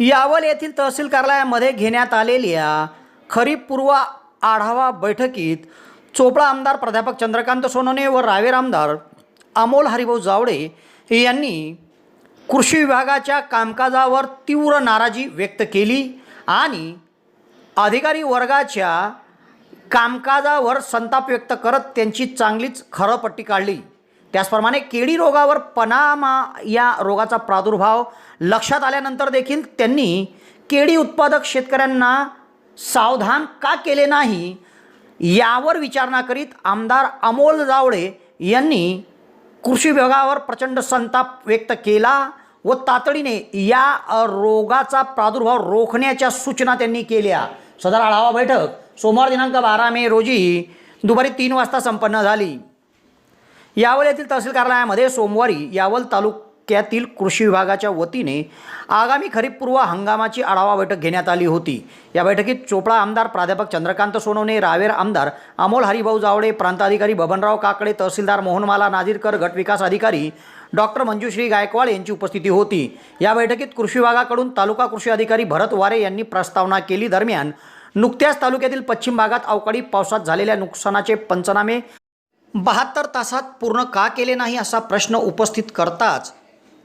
यावल येथील तहसील कार्यालयामध्ये घेण्यात आलेल्या खरीप पूर्व आढावा बैठकीत चोपडा आमदार प्राध्यापक चंद्रकांत सोनवणे व रावेर आमदार अमोल हरिभाऊ जावडे यांनी कृषी विभागाच्या कामकाजावर तीव्र नाराजी व्यक्त केली आणि अधिकारी वर्गाच्या कामकाजावर संताप व्यक्त करत त्यांची चांगलीच खरपट्टी काढली. त्याचप्रमाणे केळी रोगावर पनामा या रोगाचा प्रादुर्भाव लक्षात आल्यानंतर देखील त्यांनी केळी उत्पादक शेतकऱ्यांना सावधान का केले नाही यावर विचारणा करीत आमदार अमोल जावळे यांनी कृषी विभागावर प्रचंड संताप व्यक्त केला व तातडीने या रोगाचा प्रादुर्भाव रोखण्याच्या सूचना त्यांनी केल्या. सदर आढावा बैठक सोमवार दिनांक बारा मे रोजी दुपारी तीन वाजता संपन्न झाली. यावल येथील तहसील कार्यालयामध्ये सोमवारी यावल तालुक्यातील कृषी विभागाच्या वतीने आगामी खरीपपूर्व हंगामाची आढावा बैठक घेण्यात आली होती. या बैठकीत चोपडा आमदार प्राध्यापक चंद्रकांत सोनवणे रावेर आमदार अमोल हरिभाऊ जावडे प्रांताधिकारी बबनराव काकडे तहसीलदार मोहनमाला नाझीरकर गटविकास अधिकारी डॉक्टर मंजुश्री गायकवाड यांची उपस्थिती होती. या बैठकीत कृषी विभागाकडून तालुका कृषी अधिकारी भरत वारे यांनी प्रस्तावना केली. दरम्यान नुकत्याच तालुक्यातील पश्चिम भागात अवकाळी पावसात झालेल्या नुकसानाचे पंचनामे बहात्तर तासात पूर्ण का केले नाही असा प्रश्न उपस्थित करताच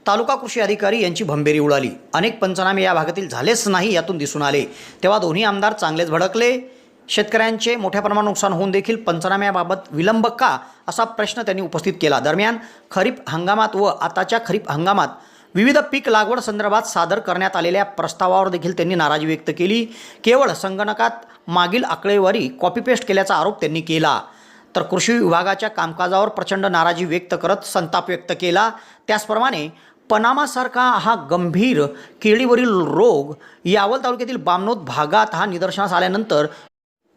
तालुका कृषी अधिकारी यांची भंबेरी उडाली. अनेक पंचनामे या भागातील झालेच नाही यातून दिसून आले. तेव्हा दोन्ही आमदार चांगलेच भडकले. शेतकऱ्यांचे मोठ्या प्रमाणात नुकसान होऊन देखील पंचनाम्याबाबत विलंब का असा प्रश्न त्यांनी उपस्थित केला. दरम्यान खरीप हंगामात व आताच्या खरीप हंगामात विविध पीक लागवड संदर्भात सादर करण्यात आलेल्या प्रस्तावावर देखील त्यांनी नाराजी व्यक्त केली. केवळ संगणकात मागील आकडेवारी कॉपी पेस्ट केल्याचा आरोप त्यांनी केला. तर कृषी विभागाच्या कामकाजावर प्रचंड नाराजी व्यक्त करत संताप व्यक्त केला. त्याचप्रमाणे पनामासारखा हा गंभीर केळीवरील रोग यावल तालुक्यातील बामनोद भागात हा निदर्शनास आल्यानंतर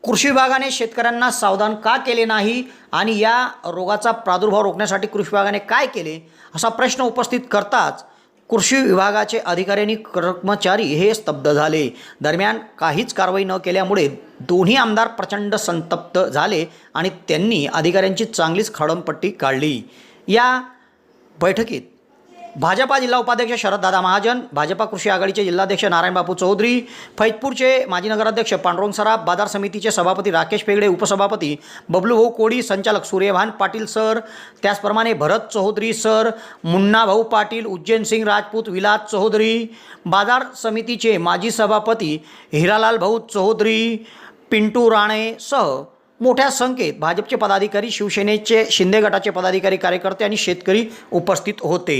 कृषी विभागाने शेतकऱ्यांना सावधान का केले नाही आणि या रोगाचा प्रादुर्भाव रोखण्यासाठी कृषी विभागाने काय केले असा प्रश्न उपस्थित करताच कृषी विभागाचे अधिकारी आणि कर्मचारी हे स्तब्ध झाले. दरम्यान काहीच कारवाई न केल्यामुळे दोन्ही आमदार प्रचंड संतप्त झाले आणि त्यांनी अधिकाऱ्यांची चांगलीच खडमपट्टी काढली. या बैठकीत भाजपा जिल्हा उपाध्यक्ष शरददादा महाजन भाजपा कृषी आघाडीचे जिल्हाध्यक्ष नारायणबापू चौधरी फैजपूरचे माजी नगराध्यक्ष पांडुरंग सराफ बाजार समितीचे सभापती राकेश पेगडे उपसभापती बबलूभाऊ कोडी संचालक सूर्यभान पाटील सर त्याचप्रमाणे भरत चौधरी सर मुन्नाभाऊ पाटील उज्जैन सिंग राजपूत विलास चौधरी बाजार समितीचे माजी सभापती हिरालाल भाऊ चौधरी पिंटू राणे सह मोठ्या संख्येत भाजपचे पदाधिकारी शिवसेनेचे शिंदे गटाचे पदाधिकारी कार्यकर्ते आणि शेतकरी उपस्थित होते.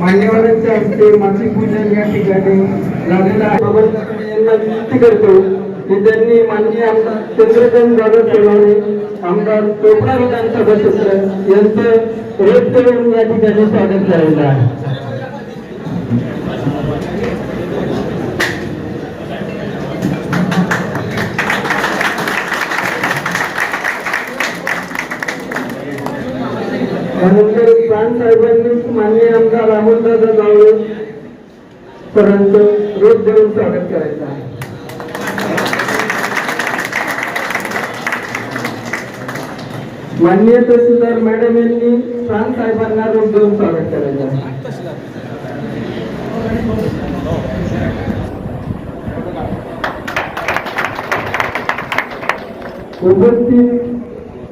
मान्यवरांच्या हस्ते मासिक पूजन या ठिकाणी झालेलं आहे बाबांकडे यांना विनंती करतो की त्यांनी माननीय आमदार चंद्रकांत दादा सोनवणे आमदार चोपडा विधानसभा क्षेत्र यांचं रेट करून या ठिकाणी स्वागत झालेलं आहे. त्यानंतर प्राण साहेबांनी माननीय आमदार राहुलदादा जावळे पर्यंत रोज देऊन स्वागत करायचं आहे. माननीय तहसीलदार मॅडम यांनी प्राण साहेबांना रोज देऊन स्वागत करायचं आहे. उपस्थित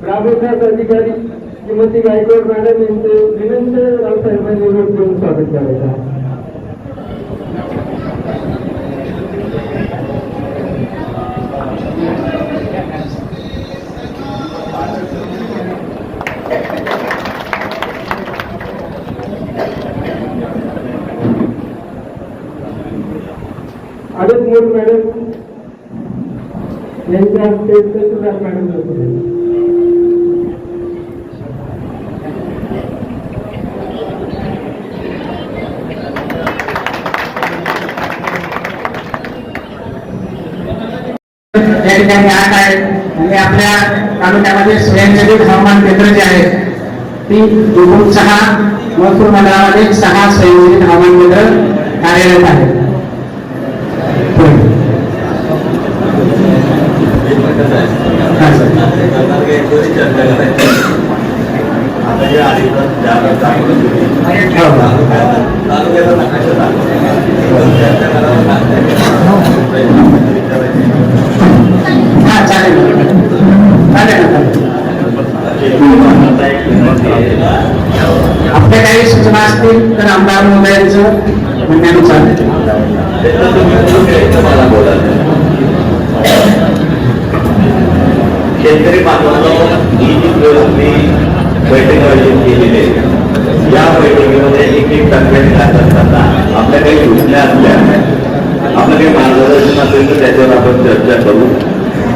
ग्रामविकास अधिकारी श्रीमती गायकवाड मॅडम यांचे विनंती रावसाहेबांनी रोज देऊन स्वागत करायचं आहे. आडत मोड मॅडम यांच्या हस्ते तहसीलदार मॅडम होते या ठिकाणी आठ आहे आणि आपल्या तालुक्यामध्ये स्वयंचलित हवामान केंद्र जे आहे ती एकूण सहा महसूल मंडळामध्ये सहा स्वयंचलित हवामान केंद्र कार्यरत आहे. हा, सर. हो, हो. हा चालेल चालेल ना, चालेल आपल्या काही सूचना असतील तर आमदार महोदयांचं म्हणण्यानुसार शेतकरी बांधवांनो ही जी तुम्ही बैठक आयोजित केलेली आहे या बैठकीमध्ये एक एक टप्प्यात जात असताना आपल्या काही सूचना असल्या आपलं काही मार्गदर्शन असेल तर त्याच्यावर आपण चर्चा करू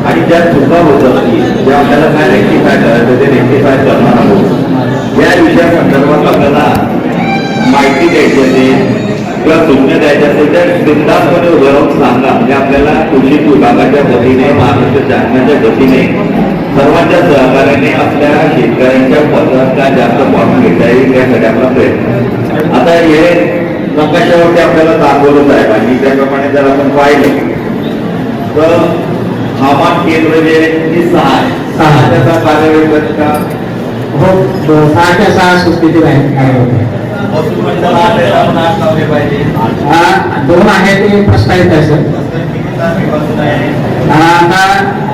आणि ज्या चुका होत असतील ज्या आपल्याला काय रेक्टिफाय करायचं ते रेक्टिफाय करणार आहोत या विषया संदर्भात आपल्याला माहिती द्यायची असेल किंवा सूचना द्यायच्या असेल तर बिंदासपणे उभं राहून सांगा म्हणजे आपल्याला कृषी विभागाच्या वतीने महाराष्ट्र शासनाच्या वतीने सर्वांच्या सहकार्याने आपल्या शेतकऱ्यांच्या पत्रांचा जास्त फॉर्म घेता येईल यासाठी आपला प्रयत्न. आता हे नकाशावरती आपल्याला दाखवलंच आहे आणि त्याप्रमाणे जर आपण पाहिलं तर हवामान केंद्र जे ही सहा आहे. सहा त्याचा कार्यवेळ का? हो सहाच्या सहा सुस्थितीत आहे हा, दोन आहे ते प्रस्तावित आहे सर हा, आता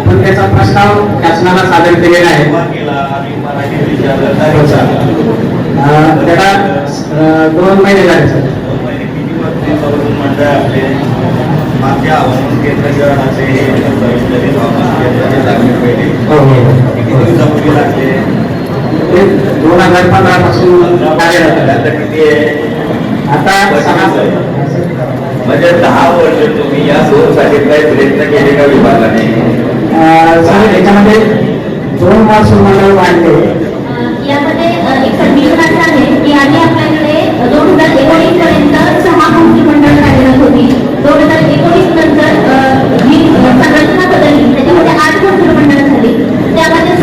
आपण त्याचा प्रस्ताव शासनाला सादर केलेला आहे? केला आणि मराठी त्याला दोन महिने झाले सर. किती मंडळ आपले किती दोन हजार पंधरा पासून आता किती आहे. आता म्हणजे दहा वर्ष तुम्ही या दोन साठी काही प्रयत्न केले का विभागाने? सर याच्यामध्ये दोन महसूल मंडळ वाढले. यामध्ये अ, एक सर्वेक्षण आहे की आधी आपल्याकडे दोन हजार एकोणीस पर्यंत सहा मंत्रिमंडळ कार्यरत होती. दोन हजार एकोणीस नंतर अ, ही संरचना बदलली. त्याच्यामध्ये आठ मंत्रिमंडळ झाली. त्यामध्ये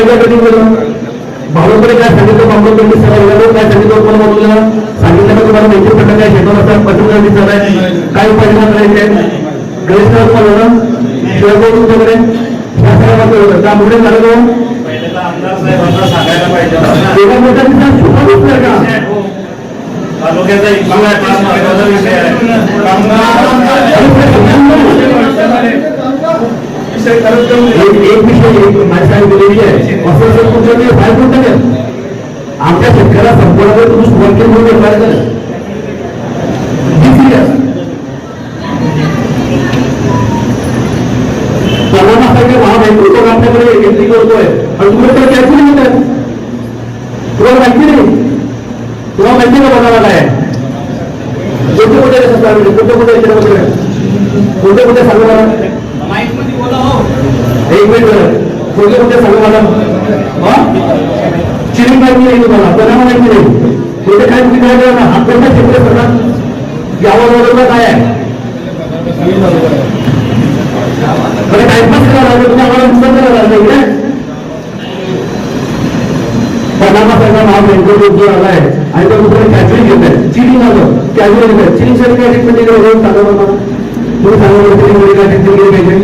काय काय कधी केलं भाऊकडे काय सांगितलं बांबकडे सगळं काय सांगितलं? कोण बोललं? सांगितलं का तुम्हाला माहिती? पडलं काय शेतात असं पटवून दिसत आहे. काय उपाययोजना करायचे? गैरसमज पण होतं शिवाय बोल तुमच्याकडे? त्यामुळे झालं साहेबांना सांगायला पाहिजे तालुक्याचा महत्त्वाचा विषय आहे. एक विषय एक माझ्या दिलेली आहे. तुमच्याकडे आमच्या शेतकऱ्याला संपूर्ण तुम्ही सुरुवात केली म्हणून व्यापार झालं पन्नास असायचे महामाहिती तो आपल्याकडे एंट्री करतोय आणि तुम्ही तर कॅन्सल म्हणतात तुम्हाला माहिती नाही तुम्हाला माहिती का बनावा काय कोणते कुठे कोणते कुठे कोणते कुठे सांगू मला एक मिनिट बरं. कोणते कोणते सांगू मला हा? चिरी माहिती नाही तुम्हाला बनावा माहिती नाही कोणते काय तुम्ही काय करा ना हात कोणता क्षेत्र करणार काय आहे? बरं टाइमपास करायला लागले तुम्ही आम्हाला नुकसान करायला लागले इकडे. पनामा नाव मेंटल जो आलाय आणि तो दुसरं कॅचरिंग घेत आहे. चिलिंग आलं कॅचरिंग घेत आहे. चिलिंग सर काय म्हणजे दिली रोज सांगा मला तुम्ही सांगा मला चिलिंग मुली काय ट्रीटमेंट पाहिजे.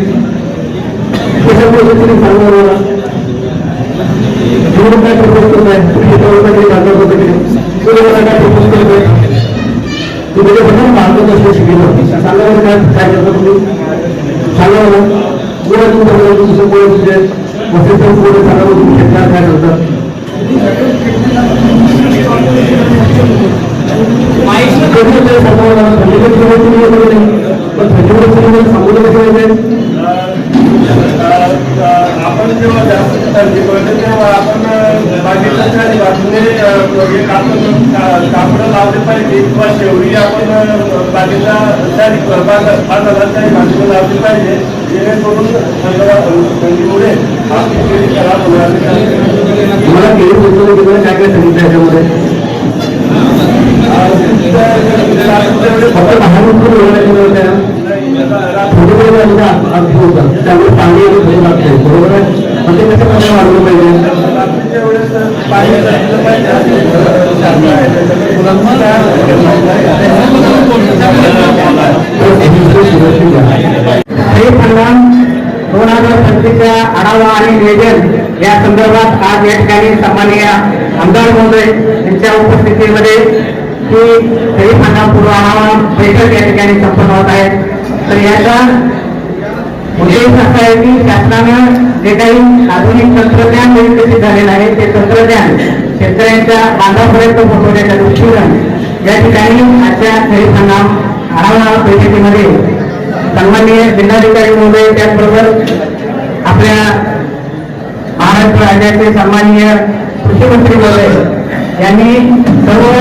कशामुळे चिलिंग सांगा मला म्हणून काय प्रपोज करताय? तुम्ही याच्यावर काहीतरी होतं तुम्ही मला काय प्रपोज करताय? तुम्ही ते म्हणून मार्गदर्शन शिकवलं सांगा काय काय करता तुम्ही? सांगा मला पुढे तुमचं तुमचं कोण तुझे वसंत पुढे सांगा मला तुम्ही. शेतकऱ्या काय करता? कधी म्हणजे तुम्ही नाही? पण सांगू आपण जेव्हा जास्त थंडी पडते तेव्हा आपण बागेच्या चारी बाजूने हे कापड कापडं लावले पाहिजे किंवा शेवटी आपण बागेच्या चारी बाजारात चारी बाजूने लावली पाहिजे. जेणेकरून थंड- थंडीमुळे आपली शेती खराब होणार नाही. मला केळी पोहोचवलं गेलं काय काय सांगितलं याच्यामध्ये? फक्त बोलायला गेलं होत्या थोडी वेळ होता. त्यामुळे लागतंय. बरोबर आहे? मग ते कसं कसं वाढवलं पाहिजे हे वेळेस दोन हजार पंचवीसच्या आढावा आणि नियोजन या संदर्भात आज या ठिकाणी सन्माननीय आमदार महोदय यांच्या उपस्थितीमध्ये ही खरीप हंगाम पूर्व आढावा बैठक या ठिकाणी संपन्न होत आहे. तर याचा उद्योग असा आहे की शासनानं जे काही आधुनिक तंत्रज्ञान विकसित झालेलं आहे ते तंत्रज्ञान शेतकऱ्यांच्या बांधापर्यंत पोहोचवण्याच्या दृष्टीनं या ठिकाणी आजच्या खरीप हंगाम आढावा बैठकीमध्ये सन्माननीय जिल्हाधिकारी महोदय त्याचबरोबर आपल्या महाराष्ट्र राज्याचे सन्माननीय कृषी मंत्री महोदय यांनी सर्व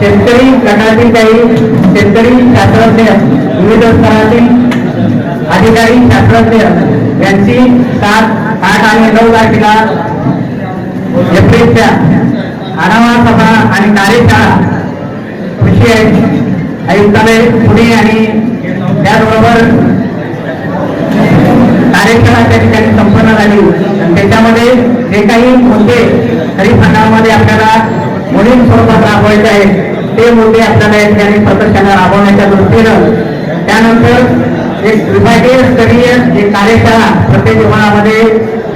शेतकरी गटातील काही शेतकरी शास्त्रज्ञ विविध स्तरातील अधिकारी शास्त्रज्ञ यांची सात आठ आणि नऊ तारखेला एप्रिलच्या आढावा सभा आणि कार्यशाळा कृषी आयुक्तालय पुणे आणि त्याचबरोबर कार्यशाळा त्या ठिकाणी संपन्न झाली. त्याच्यामध्ये जे काही मुद्दे खरीप हंगामामध्ये आपल्याला मोहीम स्वरूपात राबवायचे आहेत ते मुद्दे आपल्याला या ठिकाणी प्रदर्शना राबवण्याच्या दृष्टीनं त्यानंतर विभागीय स्तरीय एक कार्यशाळा प्रत्येक विभागामध्ये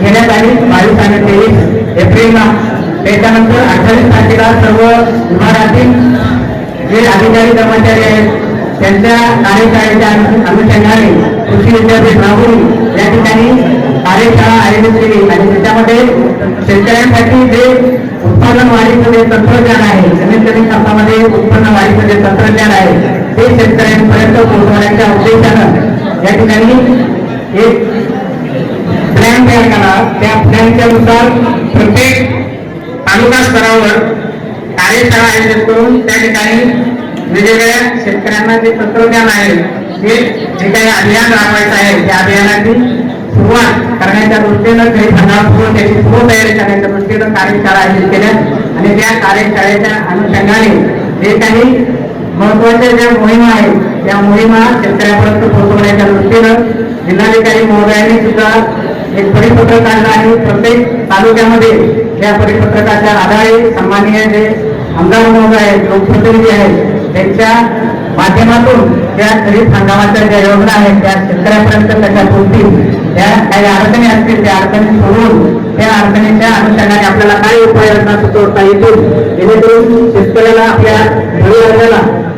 घेण्यात आली. बावीस आणि तेवीस एप्रिलला. त्याच्यानंतर अठ्ठावीस तारखेला सर्व विभागातील जे अधिकारी कर्मचारी आहेत त्यांच्या कार्यशाळेच्या अनुषंगाने कृषी विद्यापीठ राहुरी या ठिकाणी कार्यशाळा आयोजित केली. आणि त्याच्यामध्ये शेतकऱ्यांसाठी जे उत्पादन वाढीचं जे तंत्रज्ञान आहे कमीत कमी खर्चामध्ये उत्पन्न वाढीचं जे तंत्रज्ञान आहे ते शेतकऱ्यांपर्यंत पोहोचवण्याच्या उद्देशानं या ठिकाणी एक प्लॅन तयार करा. त्या प्लॅनच्या नुसार प्रत्येक तालुका स्तरावर कार्यशाळा आयोजित करून त्या ठिकाणी वेगवेगळ्या शेतकऱ्यांना जे तंत्रज्ञान आहे ते जे काही अभियान राबवायचं आहे त्या अभियानाची सुरुवात करण्याच्या दृष्टीनं काही हंगामापूर्व त्याची पूर्वतयारी करण्याच्या दृष्टीनं कार्यशाळा आयोजित केल्या. आणि त्या कार्यशाळेच्या अनुषंगाने जे काही महत्त्वाच्या ज्या मोहिमा आहेत त्या मोहिमा शेतकऱ्यापर्यंत पोहोचवण्याच्या दृष्टीनं जिल्हाधिकारी महोदयांनी सुद्धा एक परिपत्रक काढलं आहे प्रत्येक तालुक्यामध्ये या परिपत्रकाच्या आधारे सन्माननीय जे आमदार महोदय आहेत लोकप्रतिनिधी आहेत त्यांच्या माध्यमातून त्या खरीप हंगामाच्या ज्या योजना आहेत त्या शेतकऱ्यापर्यंत त्याच्या पोहोचतील त्या काही अडचणी असतील त्या अडचणी सोडून त्या अडचणीच्या अनुषंगाने आपल्याला काय उपाययोजना सुचवता येतील जेणेकरून शेतकऱ्याला आपल्या घरी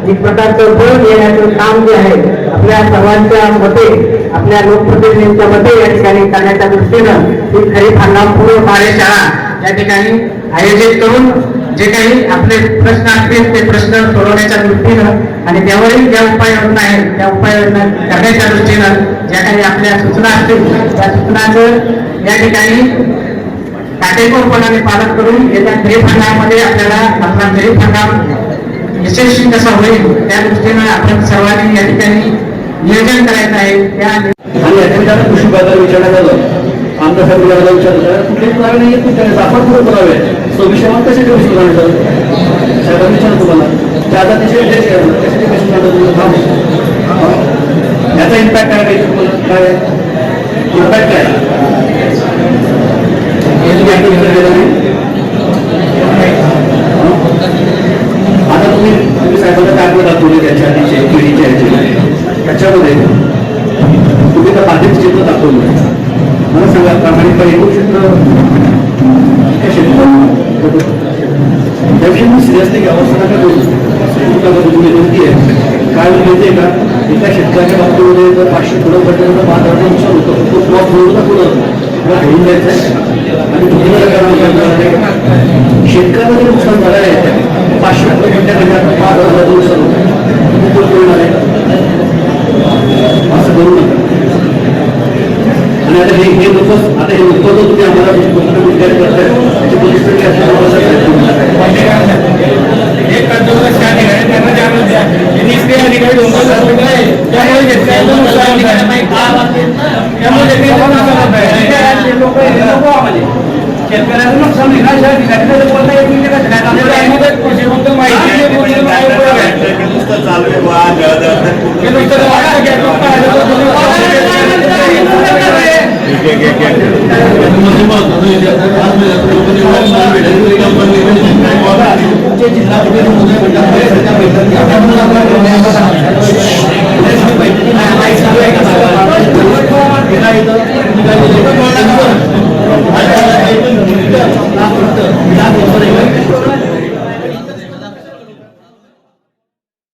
एक प्रकारचं बळ देण्याचं काम जे आहे आपल्या सर्वांच्या मते आपल्या लोकप्रतिनिधींच्या मते या ठिकाणी करण्याच्या दृष्टीनं ही खरीप हंगाम पूर्व कार्यशाळा या ठिकाणी आयोजित करून जे काही आपले प्रश्न असतील ते प्रश्न सोडवण्याच्या दृष्टीनं आणि त्यावरील ज्या उपाययोजना आहेत त्या उपाययोजना करण्याच्या दृष्टीनं ज्या काही आपल्या सूचना असतील त्या सूचनाचं या ठिकाणी काटेकोरपणाने पालन करून येत्या खरीप हंगामामध्ये आपल्याला आपला खरीप हंगाम यशस्वी कसा होईल? त्या दृष्टीनं आपण सर्वांनी या ठिकाणी नियोजन करायचं आहे. त्या आणि याच्या कृषी बाजार विचारण्यात आलं. आमदार साहेब विचारायला विचारलं कुठले पुरावे नाही येत त्याने आपण कुठे पुरावे सव्वीसशे मग कसे कमी सुधारणे सर साहेबांनी विचारलं तुम्हाला. त्या आता त्याचे कशाचे कसे सुधारणे याचा इम्पॅक्ट काय पाहिजे काय इम्पॅक्ट काय हे तुम्ही आता विचार केला नाही आता तुम्ही तुम्ही साहेबांना काय दाखवले त्याच्या आधीचे पिढीच्या याचे त्याच्यामध्ये तुम्ही तर बाधित चित्र दाखवलं. मला सांगा प्रामाणिकपणे एकूण क्षेत्र? त्याविषयी मी सिरियसली अवस्था काय बोलू तुमच्यामध्ये तुम्ही विनंती आहे काय माहिती आहे का? एका शेतकऱ्याच्या बाबतीमध्ये जर पाचशे पुढं पडल्यानंतर बारा हजार नुकसान होतं तो क्रॉप बोलू ना पुढं. घेऊन द्यायचं आहे. आणि तुम्ही शेतकऱ्याला जे नुकसान झालं आहे पाचशे पुढे पडल्यानंतर पाच हजार नुकसान होतं तुम्ही कोण बोलणार आहे असं करू नका आणि आता हे हे लोक आता हे लोक जो तुम्ही आम्हाला विद्यार्थी करताय त्याची पोलीस शेतकऱ्याचं नुकसान नाही ना शेतकऱ्याचं बोलता येत नाही